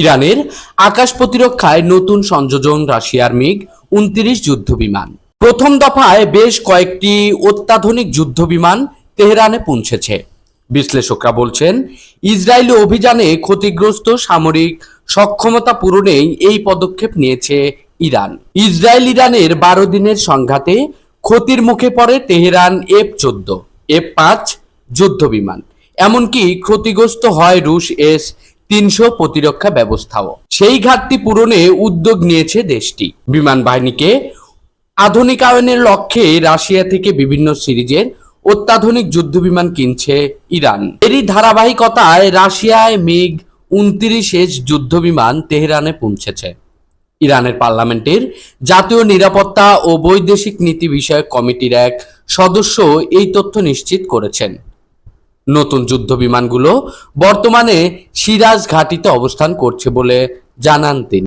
ইরানের আকাশ প্রতিরক্ষায় নতুন সংযোজন রাশিয়ার মিগ উনত্রিশ যুদ্ধ বিমান। প্রথম দফায় বেশ কয়েকটি অত্যাধুনিক যুদ্ধ বিমান তেহরানে পৌঁছেছে। বিশ্লেষকরা বলছেন, ইসরায়েলি অভিযানে ক্ষতিগ্রস্ত সামরিক সক্ষমতা পূরণেই এই পদক্ষেপ নিয়েছে ইরান। ইসরায়েল ইরানের বারো দিনের সংঘাতে ক্ষতির মুখে পড়ে তেহরান এফ চোদ্দ, এফ পাঁচ যুদ্ধ বিমান। এমনকি ক্ষতিগ্রস্ত হয় রুশ এস তিনশো প্রতিরক্ষা ব্যবস্থাও। সেই ঘাটতি পূরণে উদ্যোগ নিয়েছে দেশটি। বিমান বাহিনীকে আধুনিকায়নের লক্ষ্যে রাশিয়া থেকে বিভিন্ন সিরিজের অত্যাধুনিক যুদ্ধ বিমান কিনছে ইরান। এরই ধারাবাহিকতায় রাশিয়ায় মিগ উনত্রিশ এস যুদ্ধ বিমান তেহরানে পৌঁছেছে। ইরানের পার্লামেন্টের জাতীয় নিরাপত্তা ও বৈদেশিক নীতি বিষয়ক কমিটির এক সদস্য এই তথ্য নিশ্চিত করেছেন। নতুন যুদ্ধ বিমানগুলো বর্তমানে সিরাজ ঘাটিতে অবস্থান করছে বলে জানান তিনি।